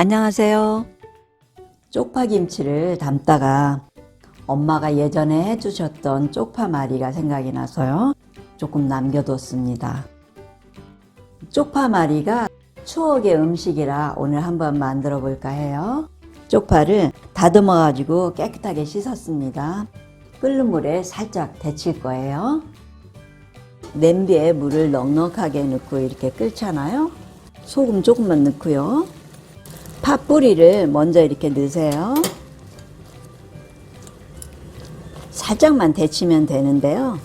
안녕하세요. 쪽파김치를 담다가 엄마가 예전에 해주셨던 쪽파말이가 생각이 나서요. 조금 남겨뒀습니다. 쪽파말이가 추억의 음식이라 오늘 한번 만들어 볼까 해요. 쪽파를 다듬어 가지고 깨끗하게 씻었습니다. 끓는 물에 살짝 데칠 거예요. 냄비에 물을 넉넉하게 넣고 이렇게 끓잖아요. 소금 조금만 넣고요. 팥뿌리를 먼저 이렇게 넣으세요. 살짝만 데치면 되는데요.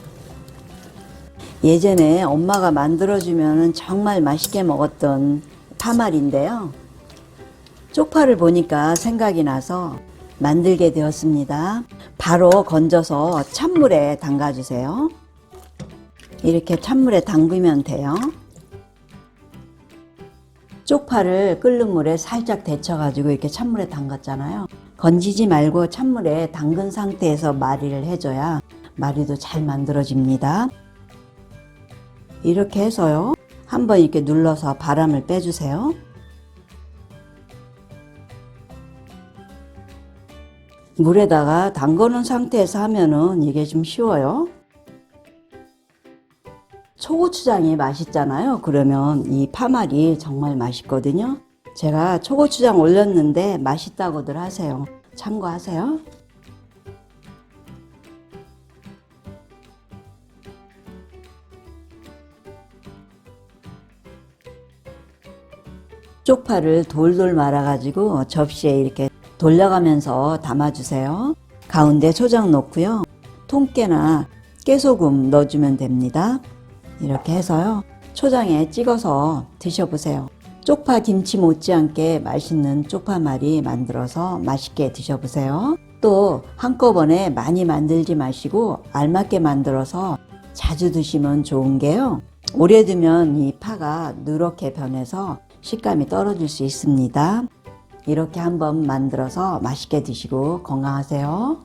예전에 엄마가 만들어주면 정말 맛있게 먹었던 파말인데요. 쪽파를 보니까 생각이 나서 만들게 되었습니다. 바로 건져서 찬물에 담가주세요. 이렇게 찬물에 담그면 돼요. 쪽파를 끓는 물에 살짝 데쳐가지고 이렇게 찬물에 담갔잖아요. 건지지 말고 찬물에 담근 상태에서 마리를 해줘야 마리도 잘 만들어집니다. 이렇게 해서요. 한번 이렇게 눌러서 바람을 빼주세요. 물에다가 담궈놓은 상태에서 하면은 이게 좀 쉬워요. 초고추장이 맛있잖아요. 그러면 이 파말이 정말 맛있거든요. 제가 초고추장 올렸는데 맛있다고들 하세요. 참고하세요. 쪽파를 돌돌 말아가지고 접시에 이렇게 돌려가면서 담아주세요. 가운데 초장 넣고요. 통깨나 깨소금 넣어주면 됩니다. 이렇게 해서요. 초장에 찍어서 드셔보세요. 쪽파 김치 못지않게 맛있는 쪽파말이 만들어서 맛있게 드셔보세요. 또 한꺼번에 많이 만들지 마시고 알맞게 만들어서 자주 드시면 좋은 게요. 오래 두면 이 파가 누렇게 변해서 식감이 떨어질 수 있습니다. 이렇게 한번 만들어서 맛있게 드시고 건강하세요.